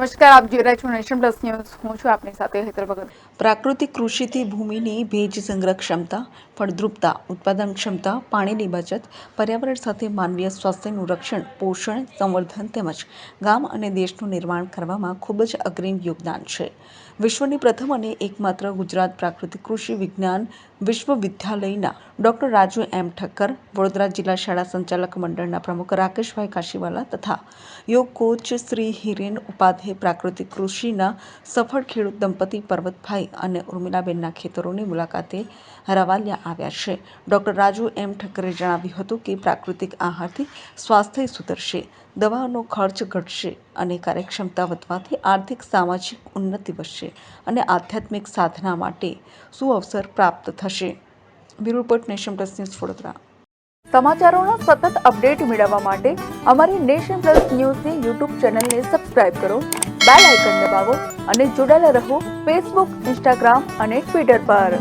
નમસ્કાર, આપ જોઈ રહ્યા છો નેશન પ્લસ ન્યૂઝ. હું છું આપની સાથે હેતર ભગત. પ્રાકૃતિક કૃષિથી ભૂમિની ભેજ સંગ્રહ ક્ષમતા, ફળદ્રુપતા, ઉત્પાદન ક્ષમતા, પાણીની બચત, પર્યાવરણ સાથે માનવીય સ્વાસ્થ્યનું રક્ષણ, પોષણ, સંવર્ધન તેમજ ગામ અને દેશનું નિર્માણ કરવામાં ખૂબ જ અગ્રીમ યોગદાન છે. વિશ્વની પ્રથમ અને એકમાત્ર ગુજરાત પ્રાકૃતિક કૃષિ વિજ્ઞાન વિશ્વવિદ્યાલયના ડૉક્ટર રાજુ એમ ઠક્કર, વડોદરા જિલ્લા શાળા સંચાલક મંડળના પ્રમુખ રાકેશભાઈ કાશીવાલા તથા યોગ કોચ શ્રી હિરેન ઉપાધ્યાય, પ્રાકૃતિક કૃષિના સફળ ખેડૂત દંપતી પર્વતભાઈ અને ઉર્મિલાબેનના ખેતરોની મુલાકાતે હરાવાલિયા આવ્યા છે. ડૉક્ટર રાજુ એમ ઠક્કરે જણાવ્યું હતું કે પ્રાકૃતિક આહારથી સ્વાસ્થ્ય સુધરશે. દવાઓનો ખર્ચ ઘટશે અને કાર્યક્ષમતા વધવાથી આર્થિક સામાજિક ઉન્નતિ વધશે અને આધ્યાત્મિક સાધના માટે સુઅવસર પ્રાપ્ત થશે. Bureau nation plus news Vadodara. સમાચારોનો સતત અપડેટ મેળવવા માટે અમારી નેશન પ્લસ ન્યૂઝની યુટ્યુબ ચેનલને સબસ્ક્રાઇબ કરો, બેલ આઇકન દબાવો અને જોડાયેલા રહો ફેસબુક, ઇન્સ્ટાગ્રામ અને ટ્વિટર પર.